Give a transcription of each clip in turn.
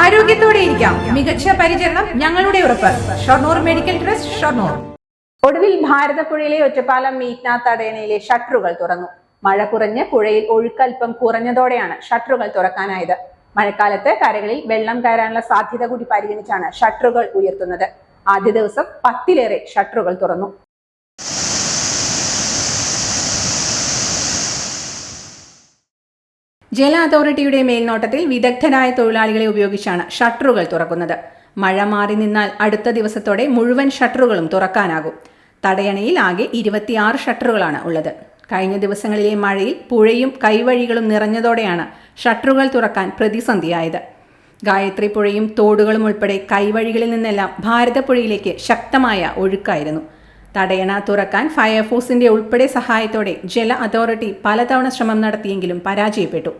ആരോഗ്യത്തോടെ ഇരിക്കാം. മികച്ച പരിചരണം ഞങ്ങളുടെ ഉറപ്പ്. Shoranur medical trust Shoranur. ഒടുവിൽ ഭാരതപ്പുഴയിലെ ഒറ്റപ്പാലം മീറ്റ്ന തടയണയിലെ ഷട്ടറുകൾ തുറന്നു. മഴ കുറഞ്ഞ് പുഴയിൽ ഒഴുക്കൽപ്പം കുറഞ്ഞതോടെയാണ് ഷട്ടറുകൾ തുറക്കാനായത്. മഴക്കാലത്ത് കരകളിൽ വെള്ളം കയറാനുള്ള സാധ്യത കൂടി പരിഗണിച്ചാണ് ഷട്ടറുകൾ ഉയർത്തുന്നത്. ആദ്യ ദിവസം പത്തിലേറെ ഷട്ടറുകൾ തുറന്നു. ജല അതോറിറ്റിയുടെ മേൽനോട്ടത്തിൽ വിദഗ്ധരായ തൊഴിലാളികളെ ഉപയോഗിച്ചാണ് ഷട്ടറുകൾ തുറക്കുന്നത്. മഴ മാറി നിന്നാൽ അടുത്ത ദിവസത്തോടെ മുഴുവൻ ഷട്ടറുകളും തുറക്കാനാകും. തടയണയിൽ ആകെ ഇരുപത്തിയാറ് ഷട്ടറുകളാണ് ഉള്ളത്. കഴിഞ്ഞ ദിവസങ്ങളിലെ മഴയിൽ പുഴയും കൈവഴികളും നിറഞ്ഞതോടെയാണ് ഷട്ടറുകൾ തുറക്കാൻ പ്രതിസന്ധിയായത്. ഗായത്രി പുഴയും തോടുകളും ഉൾപ്പെടെ കൈവഴികളിൽ നിന്നെല്ലാം ഭാരതപ്പുഴയിലേക്ക് ശക്തമായ ഒഴുക്കായിരുന്നു. തടയണ തുറക്കാൻ ഫയർഫോഴ്സിന്റെ ഉൾപ്പെടെ സഹായത്തോടെ ജല അതോറിറ്റി പലതവണ ശ്രമം നടത്തിയെങ്കിലും പരാജയപ്പെട്ടു.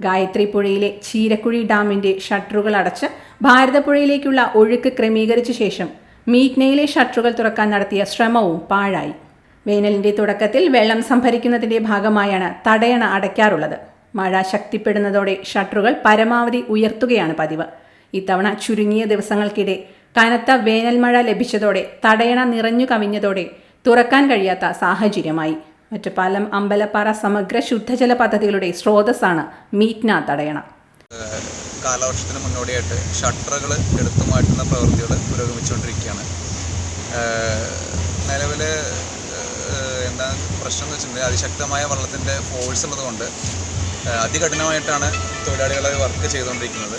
ഗായത്രി പുഴയിലെ ചീരക്കുഴി ഡാമിന്റെ ഷട്ടറുകൾ അടച്ച് ഭാരതപ്പുഴയിലേക്കുള്ള ഒഴുക്ക് ക്രമീകരിച്ച ശേഷം മീറ്റ്നയിലെ ഷട്ടറുകൾ തുറക്കാൻ നടത്തിയ ശ്രമവും പാഴായി. വേനലിന്റെ തുടക്കത്തിൽ വെള്ളം സംഭരിക്കുന്നതിന്റെ ഭാഗമായാണ് തടയണ അടയ്ക്കാറുള്ളത്. മഴ ശക്തിപ്പെടുന്നതോടെ ഷട്ടറുകൾ പരമാവധി ഉയർത്തുകയാണ് പതിവ്. ഇത്തവണ ചുരുങ്ങിയ ദിവസങ്ങൾക്കിടെ കനത്ത വേനൽമഴ ലഭിച്ചതോടെ തടയണ നിറഞ്ഞു കവിഞ്ഞതോടെ തുറക്കാൻ കഴിയാത്ത സാഹചര്യമായി. ഒറ്റപ്പാലം അമ്പലപ്പാറ സമഗ്ര ശുദ്ധജല പദ്ധതികളുടെ സ്രോതസ്സാണ് മീറ്റ്ന തടയണ. കാലവർഷത്തിന് മുന്നോടിയായിട്ട് ഷട്ടറുകൾ എടുത്തു മാറ്റുന്ന പ്രവൃത്തികൾ പുരോഗമിച്ചുകൊണ്ടിരിക്കുകയാണ്. നിലവിൽ എന്താ പ്രശ്നം എന്ന് വെച്ചിട്ടുണ്ടെങ്കിൽ അതിശക്തമായ വെള്ളത്തിന്റെ ഫോഴ്സ് ഉള്ളതുകൊണ്ട് അതികഠിനമായിട്ടാണ് തൊഴിലാളികൾ വർക്ക് ചെയ്തുകൊണ്ടിരിക്കുന്നത്.